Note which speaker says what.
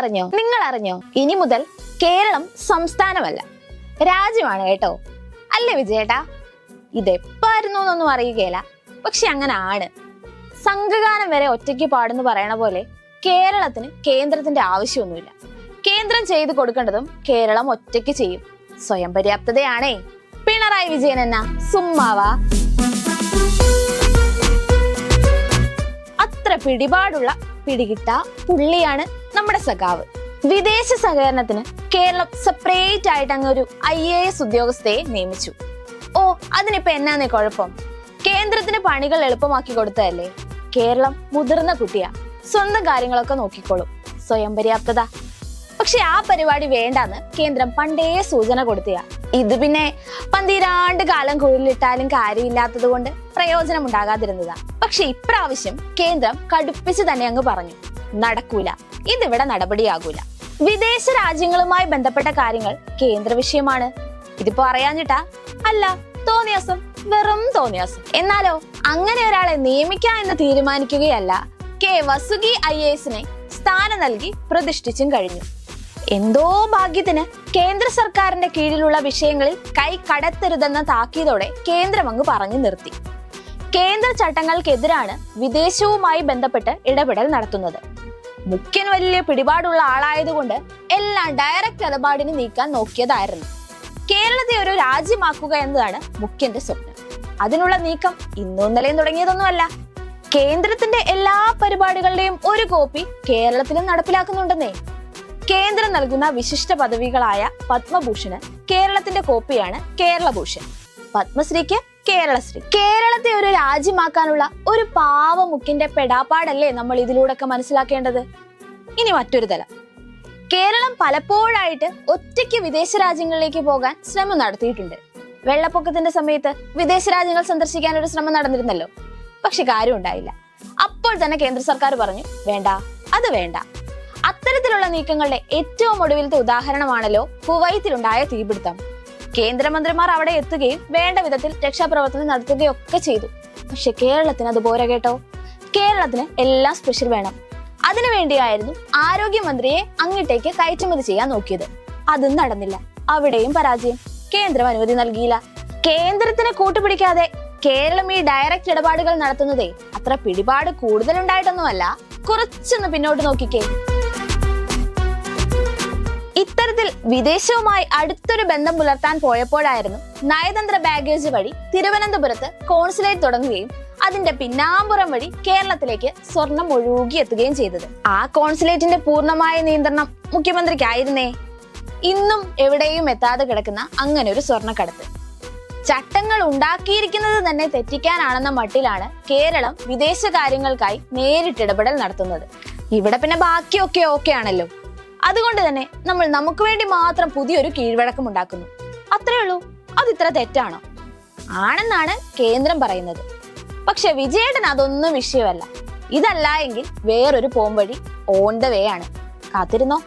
Speaker 1: അറിഞ്ഞോ നിങ്ങൾ അറിഞ്ഞോ ഇനി മുതൽ കേരളം സംസ്ഥാനമല്ല. രാജ്യമാണ് കേട്ടോ. അല്ലേ വിജയേട്ടാ? ഇതെപ്പായിരുന്നു എന്നൊന്നും അറിയുകയില്ല. പക്ഷെ അങ്ങനെ ആണ് സംഘഗാനം വരെ ഒറ്റയ്ക്ക് പാടുന്നു പറയണ പോലെ കേരളത്തിന് കേന്ദ്രത്തിന്റെ ആവശ്യമൊന്നുമില്ല. കേന്ദ്രം ചെയ്തു കൊടുക്കേണ്ടതും കേരളം ഒറ്റയ്ക്ക് ചെയ്യും. സ്വയം പര്യാപ്തതയാണേ. പിണറായി വിജയൻ എന്ന സുമ്മാവാ. അത്ര പിടിപാടുള്ള പിടികിട്ട പുള്ളിയാണ് നമ്മുടെ സഖാവ്. വിദേശ സഹകരണത്തിന് കേരളം സെപ്പറേറ്റ് ആയിട്ട് അങ്ങ് ഒരു ഐ എ എസ് ഉദ്യോഗസ്ഥയെ നിയമിച്ചു. ഓ അതിനിപ്പോ എന്നാന്നേ കുഴപ്പം? കേന്ദ്രത്തിന് പണികൾ എളുപ്പമാക്കി കൊടുത്തതല്ലേ? കേരളം മുതിർന്ന കുട്ടിയാ. സ്വന്തം കാര്യങ്ങളൊക്കെ നോക്കിക്കോളും. സ്വയം പര്യാപ്തത. പക്ഷെ ആ പരിപാടി വേണ്ടാന്ന് കേന്ദ്രം പണ്ടേ സൂചന കൊടുത്തിയ. ഇത് പിന്നെ പന്തിരാണ്ട് കാലം കുഴലിട്ടാലും കാര്യമില്ലാത്തത് കൊണ്ട് പ്രയോജനം ഉണ്ടാകാതിരുന്നത് പക്ഷെ ഇപ്രാവശ്യം കേന്ദ്രം കടുപ്പിച്ച് തന്നെ അങ്ങ് പറഞ്ഞു നടക്കൂല ഇതിവിടെ നടപടിയാകൂല. വിദേശ രാജ്യങ്ങളുമായി ബന്ധപ്പെട്ട കാര്യങ്ങൾ കേന്ദ്ര വിഷയമാണ്. ഇതിപ്പോ അറിയാഞ്ഞിട്ടാ? അല്ല തോന്നിയാസം വെറും തോന്നിയാസം. എന്നാലോ അങ്ങനെ ഒരാളെ നിയമിക്കാം എന്ന് തീരുമാനിക്കുകയല്ല കെ വസുകി ഐ എസിനെ സ്ഥാനം നൽകി പ്രതിഷ്ഠിച്ചും കഴിഞ്ഞു. എന്തോ ഭാഗ്യത്തിന് കേന്ദ്ര സർക്കാരിന്റെ കീഴിലുള്ള വിഷയങ്ങളിൽ കൈ കടത്തരുതെന്ന താക്കീതോടെ കേന്ദ്രം അങ്ങ് പറഞ്ഞു നിർത്തി. കേന്ദ്ര ചട്ടങ്ങൾക്കെതിരാണ് വിദേശവുമായി ബന്ധപ്പെട്ട് ഇടപെടൽ നടത്തുന്നത്. മുഖ്യൻ വലിയ പിടിപാടുള്ള ആളായതുകൊണ്ട് എല്ലാം ഡയറക്റ്റ് ഇടപാടിന് നീക്കാൻ നോക്കിയതായിരുന്നു. കേരളത്തെ ഒരു രാജ്യമാക്കുക എന്നതാണ് മുഖ്യന്റെ സ്വപ്നം. അതിനുള്ള നീക്കം ഇന്നും ഇന്നലെയും തുടങ്ങിയതൊന്നുമല്ല. കേന്ദ്രത്തിന്റെ എല്ലാ പരിപാടികളുടെയും ഒരു കോപ്പി കേരളത്തിലും നടപ്പിലാക്കുന്നുണ്ടെന്നേ. കേന്ദ്രം നൽകുന്ന വിശിഷ്ട പദവികളായ പത്മഭൂഷണ് കേരളത്തിന്റെ കോപ്പിയാണ് കേരളഭൂഷൺ. പത്മശ്രീക്ക് കേരളശ്രീ. കേരളത്തെ ഒരു രാജ്യമാക്കാനുള്ള ഒരു പാവമുക്കിന്റെ പെടാപ്പാടല്ലേ നമ്മൾ ഇതിലൂടെയൊക്കെ മനസ്സിലാക്കേണ്ടത്? ഇനി മറ്റൊരു തലം. കേരളം പലപ്പോഴായിട്ട് ഒറ്റയ്ക്ക് വിദേശ രാജ്യങ്ങളിലേക്ക് പോകാൻ ശ്രമം നടത്തിയിട്ടുണ്ട്. വെള്ളപ്പൊക്കത്തിന്റെ സമയത്ത് വിദേശ രാജ്യങ്ങൾ സന്ദർശിക്കാൻ ഒരു ശ്രമം നടന്നിരുന്നല്ലോ. പക്ഷെ കാര്യം ഉണ്ടായില്ല. അപ്പോൾ തന്നെ കേന്ദ്ര സർക്കാർ പറഞ്ഞു വേണ്ട അത് വേണ്ട. അത്തരത്തിലുള്ള നീക്കങ്ങളുടെ ഏറ്റവും ഒടുവിലത്തെ ഉദാഹരണമാണല്ലോ കുവൈത്തിലുണ്ടായ തീപിടുത്തം. കേന്ദ്രമന്ത്രിമാർ അവിടെ എത്തുകയും വേണ്ട വിധത്തിൽ രക്ഷാപ്രവർത്തനം നടത്തുകയും ഒക്കെ ചെയ്തു. പക്ഷെ കേരളത്തിന് അത് പോരാ കേട്ടോ. കേരളത്തിന് എല്ലാം സ്പെഷ്യൽ വേണം. അതിനുവേണ്ടിയായിരുന്നു ആരോഗ്യമന്ത്രിയെ അങ്ങോട്ടേക്ക് കയറ്റുമതി ചെയ്യാൻ നോക്കിയത്. അതും നടന്നില്ല. അവിടെയും പരാജയം. കേന്ദ്രം അനുമതി നൽകിയില്ല. കേന്ദ്രത്തിന് കൂട്ടുപിടിക്കാതെ കേരളം ഈ ഡയറക്റ്റ് ഇടപാടുകൾ നടത്തുന്നതേ അത്ര പിടിപാട് കൂടുതലുണ്ടായിട്ടൊന്നുമല്ല. കുറച്ചൊന്ന് പിന്നോട്ട് നോക്കിക്കേ. ഇത്തരത്തിൽ വിദേശവുമായി അടുത്തൊരു ബന്ധം പുലർത്താൻ പോയപ്പോഴായിരുന്നു നയതന്ത്ര ബാഗേജ് വഴി തിരുവനന്തപുരത്ത് കോൺസുലേറ്റ് തുടങ്ങുകയും അതിന്റെ പിന്നാമ്പുറം വഴി കേരളത്തിലേക്ക് സ്വർണം ഒഴുകിയെത്തുകയും ചെയ്തത്. ആ കോൺസുലേറ്റിന്റെ പൂർണമായ നിയന്ത്രണം മുഖ്യമന്ത്രിക്കായിരുന്നേ. ഇന്നും എവിടെയും എത്താതെ കിടക്കുന്ന അങ്ങനെ ഒരു സ്വർണക്കടത്ത്. ചട്ടങ്ങൾ ഉണ്ടാക്കിയിരിക്കുന്നത് തന്നെ തെറ്റിക്കാനാണെന്ന മട്ടിലാണ് കേരളം വിദേശകാര്യങ്ങൾക്കായി നേരിട്ടിടപെടൽ നടത്തുന്നത്. ഇവിടെ പിന്നെ ബാക്കിയൊക്കെ ഓക്കെ ആണല്ലോ അതുകൊണ്ട് തന്നെ നമ്മൾ നമുക്ക് വേണ്ടി മാത്രം പുതിയൊരു കീഴ്വഴക്കം ഉണ്ടാക്കുന്നു. അത്രേ ഉള്ളൂ. അത് ഇത്ര തെറ്റാണോ? ആണെന്നാണ് കേന്ദ്രം പറയുന്നത്. പക്ഷെ വിജയേട്ടൻ അതൊന്നും വിഷയമല്ല. ഇതല്ല എങ്കിൽ വേറൊരു പോംവഴി ഓൺ ദ വേ ആണ്. കാത്തിരുന്നോ?